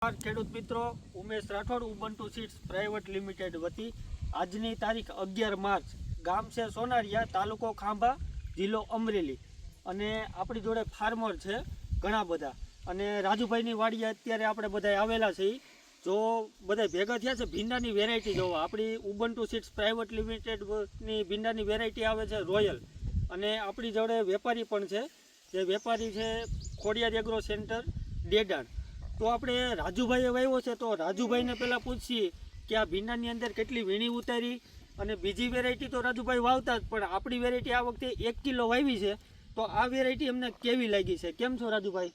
ખેડૂત મિત્રો. Umesh Rathod, Ubuntu seeds private limited વતી આજની તારીખ અગિયાર માર્ચ. ગામ છે સોનારિયા, તાલુકો ખાંભા, જિલ્લો અમરેલી. અને આપણી જોડે ફાર્મર છે ઘણા બધા. અને રાજુભાઈની વાડીએ અત્યારે આપણે બધા આવેલા છીએ. જો બધા ભેગા થયા છે, ભીંડાની વેરાયટી જોવા. આપણી ઉબંટુ સીડ્સ પ્રાઇવેટ લિમિટેડની ભીંડાની વેરાયટી આવે છે રોયલ. અને આપણી જોડે વેપારી પણ છે. જે વેપારી છે ખોડિયાર એગ્રો સેન્ટર ડેડાણ. તો આપણે રાજુભાઈએ વાવ્યો છે તો રાજુભાઈને પહેલાં પૂછીએ કે આ ભીંડાની અંદર કેટલી વીણી ઉતારી અને બીજી વેરાયટી તો રાજુભાઈ વાવતા જ પણ આપણી વેરાયટી આ વખતે એક કિલો વાવી છે. તો આ વેરાયટી અમને કેવી લાગી છે? કેમ છો રાજુભાઈ?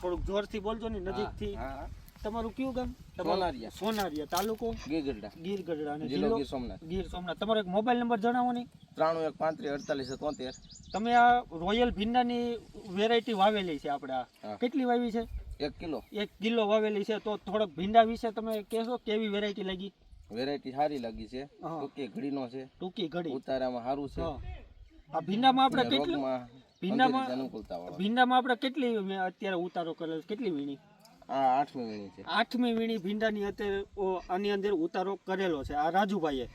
થોડુંક જોરથી બોલજો ને નજીકથી. હા, તમારું કયું ગામ? સોનારિયા. સોનારિયા તાલુકો? ગીરગઢડા. ગીરગઢડા અને જિલ્લો ગીર સોમનાથ. ગીર સોમનાથ. તમારો એક મોબાઈલ નંબર જણાવો ને. ત્રાણું એક પાંત્રીસ અડતાલીસ તોતેર તમે આ રોયલ ભીંડાની વેરાયટી વાવેલી છે આપણે આ. કેટલી વાવી છે? એક કિલો. એક કિલો વાવેલી છે. તો થોડોક ભીંડા વિશે તમે કહેશો કેવી વેરાયટી લાગી? વેરાયટી સારી લાગી છે. ટૂંકી ઘડીનો છે. ટૂંકી ઘડી. ઉતારામાં સારું છે. આ ભીંડામાં આપણે કેટલું? ભીંડામાં- ભીંડામાં આપણે કેટલી અત્યારે ઉતારો કરેલો કેટલી વીણી? આઠમી વીણી છે. આઠમી વીણી ભીંડાની અત્યારે આની અંદર ઉતારો કરેલો છે આ રાજુભાઈએ.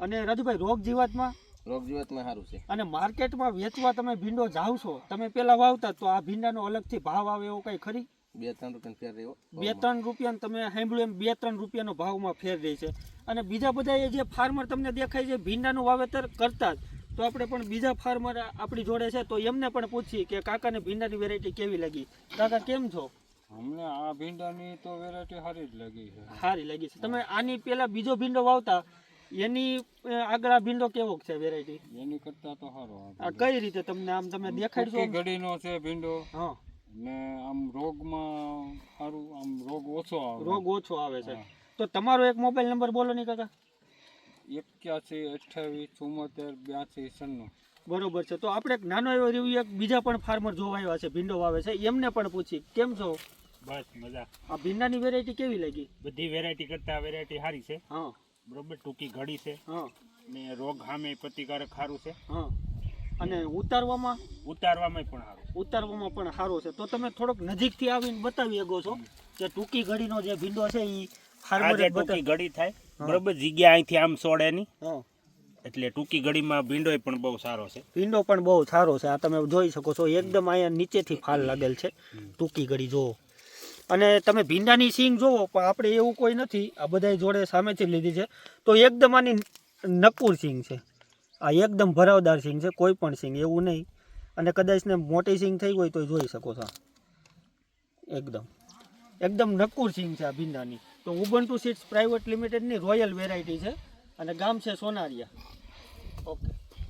અને રાજુભાઈ રોગ જીવાતમાં? રોગ જીવાતમાં સારું છે. અને માર્કેટમાં વેચવા તમે ભીંડો જાવ છો તમે પેલા વાવતા તો આ ભીંડાનો અલગથી ભાવ આવે એવો કઈ ખરી? બે ત્રણ રૂપિયા ફેર રહ્યો. બે ત્રણ રૂપિયા તમે સાંભળ્યું એમ બે ત્રણ રૂપિયાનો ભાવમાં ફેર રહે છે. અને બીજા બધા એ જે ફાર્મર તમને દેખાય છે ભીંડાનું વાવેતર કરતા જ તો આપણે પણ બીજા ફાર્મર આપણી જોડે છે તો એમને પણ પૂછીએ કે કાકાને ભીંડાની વેરાયટી કેવી લાગી? કાકા કેમ છો? અમને આ ભીંડાની તો વેરાયટી સારી જ લાગી છે. સારી લાગી છે. તમે આની પેલા બીજો ભીંડો વાવતા એની આગળ આ ભીંડો કેવો છે વેરાયટી એની કરતા તો સારો આ કઈ રીતે તમને આમ તમે દેખાડશો ઘડીનો છે ભીંડો. હા. ને આમ રોગમાં સારું આમ રોગ ઓછો આવે. રોગ ઓછો આવે છે. તો તમારો એક મોબાઈલ નંબર બોલો ને કાકા. એક્યાસી અઠ્યાવીસ ચુમ્મોતેર બ્યાસી સન્નું બરોબર છે. તો આપણે એક નાનો એવો રિવ્યુ એક બીજા પણ ફાર્મર જોવા આવ્યા છે ભીંડો વાવે છે. એમને પણ પૂછી કેમ છો? બસ મજા. આ ભીંડાની વેરાયટી કેવી લાગી? બધી વેરાયટી કરતા વેરાયટી સારી છે. હા. બરોબર ટૂંકી ઘડી છે. હા. ને રોગ સામે પ્રતિકારક સારું છે. હા. અને ઉતારવામાં? ઉતારવામાં પણ સારું ઉતારવામાં પણ સારો છે. તો તમે થોડોક નજીકથી આવીને બતાવી શકો છો કે ટૂંકી ઘડીનો જે ભીંડો છે એ આ ટૂંકી ઘડી થાય બરોબર જગ્યા અહીંથી આમ સોડે નહીં હા. એટલે ટૂંકી ઘડીમાં ભીંડોય પણ બહુ સારો છે. ભીંડો પણ બહુ સારો છે. આ તમે જોઈ શકો છો એકદમ અહીંયા નીચેથી ફાલ લાગેલ છે. ટૂંકી ઘડી જોવો અને તમે ભીંડાની સિંગ જોવો, પણ આપણે એવું કોઈ નથી. આ બધા જોડે સામેથી લીધી છે. તો એકદમ આની નકુર સિંગ છે. આ એકદમ ભરાવદાર સિંગ છે, કોઈ પણ સિંગ, એવું નહીં. અને કદાચ ને મોટી સિંગ થઈ હોય તો જોઈ શકો છો. એકદમ. એકદમ નકુર સિંગ છે આ ભીંડાની. તો ઉબન્ટુ સીટ્સ પ્રાઇવેટ લિમિટેડની રોયલ વેરાયટી છે. અને ગામ છે સોનારિયા. ઓકે.